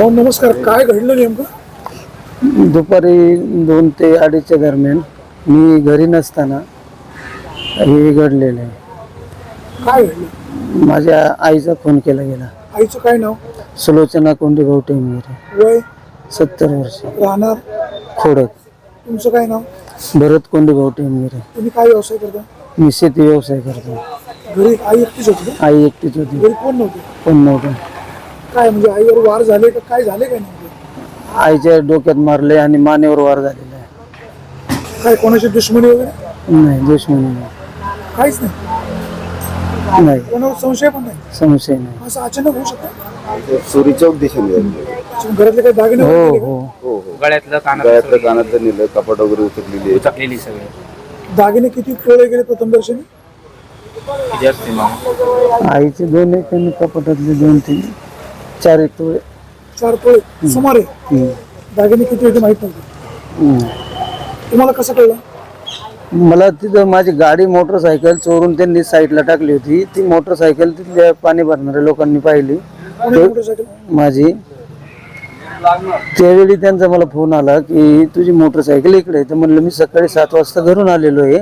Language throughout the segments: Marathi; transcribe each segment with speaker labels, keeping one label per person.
Speaker 1: हो नमस्कार. काय घडलं नेमकं?
Speaker 2: दुपारी दोन ते अडीचच्या दरम्यान मी घरी नसताना हे घडलेलं आहे.
Speaker 1: काय घडलं?
Speaker 2: माझ्या आईचा फोन केला गेला.
Speaker 1: आईचं काय नाव?
Speaker 2: सुलोचना कोंडीभाऊ टेंगरे
Speaker 1: वय?
Speaker 2: सत्तर वर्ष.
Speaker 1: राहणार?
Speaker 2: खोडक.
Speaker 1: तुमचं काय नाव?
Speaker 2: भरत कोंडीभाऊ टेंगरे
Speaker 1: तुम्ही काय व्यवसाय करता?
Speaker 2: मी शेती व्यवसाय करतो.
Speaker 1: घरी आई एकटीच होती?
Speaker 2: आई एकटीच होती.
Speaker 1: घरी कोण नव्हते?
Speaker 2: पण नव्हतं?
Speaker 1: काय म्हणजे आईवर वार झाले का काय झाले काय नेमकं?
Speaker 2: आईच्या डोक्यात मारले आणि मानेवर वार झालेला आहे.
Speaker 1: काय कोणाची दुश्मनी वगैरे?
Speaker 2: नाही दुश्मनी नाही.
Speaker 1: काहीच नाही?
Speaker 2: नाही.
Speaker 1: कोणावर संशय पण नाही?
Speaker 2: संशय नाही.
Speaker 1: असं अचानक होऊ शकतं?
Speaker 3: चोरी चौक दिशेने
Speaker 1: घरातले काही दागिने
Speaker 2: हो
Speaker 1: वगैरे?
Speaker 2: हो.
Speaker 3: हो हो.
Speaker 4: गळ्यातलं कानातलं
Speaker 3: गळ्यातलं कानातलं नेलं कपाट वगैरे उचकलेली आहे.
Speaker 4: उचकलेली सगळे.
Speaker 1: दागिने किती तोळे गेले प्रथम दर्शनी
Speaker 4: किती असते मग?
Speaker 2: आईचे दोन एक आणि कपाटातले दोन तीन. चार एक तोळे.
Speaker 1: चार तोळे सुमारे. दागिने किती होते माहीत नव्हते. तुम्हाला कसं कळलं?
Speaker 2: मला तिथं माझी गाडी मोटरसायकल चोरून त्यांनी साईडला टाकली होती. ती मोटरसायकल तिथल्या पाणी भरणाऱ्या लोकांनी पाहिली. माझी. त्यावेळी त्यांचा मला फोन आला की तुझी मोटरसायकल इकडे तर म्हणलं मी सकाळी सात वाजता घरून आलेलो आहे.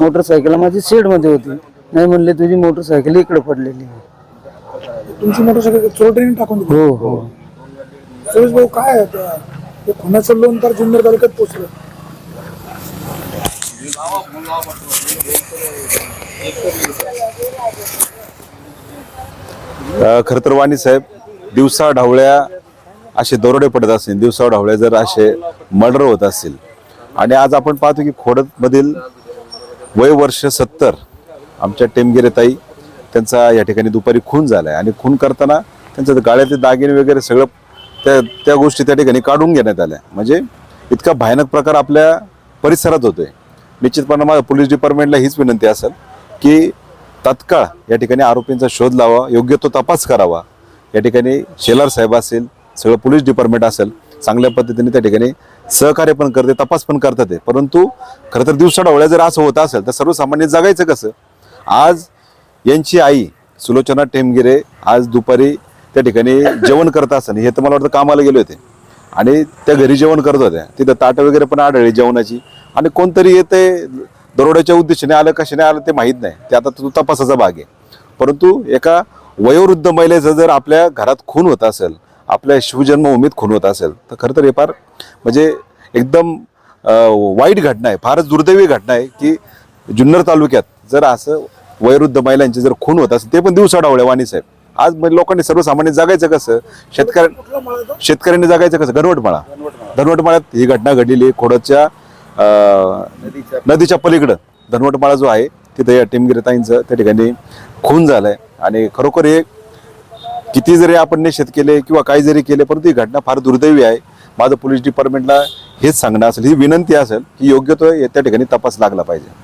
Speaker 2: मोटरसायकल माझी शेडमध्ये होती. नाही म्हणले तुझी मोटरसायकल इकडे पडलेली आहे.
Speaker 1: तुमची मोटरसायकल चोरट्याने टाकून दिली.
Speaker 2: हो हो.
Speaker 1: सुरेश भाऊ काय आहे त्या- ते खुनाचं लोन तर जुन्नर तालुक्यात पोचलं.
Speaker 3: अ, खरं तर वाणी साहेब दिवसा ढावळ्या असे दरोडे पडत असतील दिवसा ढावळ्या जर असे मर्डर होत असतील. आणि आज आपण पाहतो की खोडद मधील वय वर्ष सत्तर आमच्या टेमगिरे ताई त्यांचा या ठिकाणी दुपारी खून झाला आहे आणि खून करताना त्यांचं गाळ्यातले दागिने वगैरे सगळं त्या त्या गोष्टी त्या ठिकाणी काढून घेण्यात आल्या. म्हणजे इतका भयानक प्रकार आपल्या परिसरात होतोय. निश्चितपणे माझ्या पोलीस डिपार्टमेंटला हीच विनंती असेल की तत्काळ या ठिकाणी आरोपींचा शोध लावा योग्य तो तपास करावा. या ठिकाणी शेलार साहेब असेल सगळं पोलीस डिपार्टमेंट असेल चांगल्या पद्धतीने त्या ठिकाणी सहकार्य पण करते तपास पण करतात ते. परंतु खरं तर दिवसा डोळ्या जर असं होत असेल तर सर्वसामान्य जगायचं कसं? आज यांची आई सुलोचना टेमगिरे आज दुपारी त्या ठिकाणी जेवण करत असताना हे तर मला वाटतं कामाला गेले होते. आणि त्या घरी जेवण करत होत्या. तिथं ताटं वगैरे पण आढळली जेवणाची. आणि कोणतरी येते दरोड्याच्या उद्देशाने आलं कशाने आलं ते माहीत नाही. ते आता तो तपासाचा भाग आहे. परंतु एका वयोवृद्ध महिलेचा जर आपल्या घरात खून होत असेल आपल्या शिवजन्मभूमीत खून होत असेल तर खरं तर हे फार म्हणजे एकदम वाईट घटना आहे. फारच दुर्दैवी घटना आहे की जुन्नर तालुक्यात जर असं वयोवृद्ध महिलांचे जर खून होत असेल ते पण दिवसा डावळे वाणी साहेब. आज म्हणजे लोकांनी सर्वसामान्य जगायचं कसं? शेतकऱ्या? शेतकऱ्यांनी जगायचं कसं? घनवटमाळा धनवटमाळ्यात ही घटना घडलेली आहे अं, नदीच्या पलीकडं. धनवटमाळा जो आहे तिथं या टिमगिरताईंचं त्या ठिकाणी खून झालाय. आणि खरोखर हे किती जरी आपण निषेध केले किंवा काही जरी केले परंतु ही घटना फार दुर्दैवी आहे. माझं पोलीस डिपार्टमेंटला हेच सांगणं असेल ही विनंती असेल की योग्य तो त्या ठिकाणी तपास लागला पाहिजे.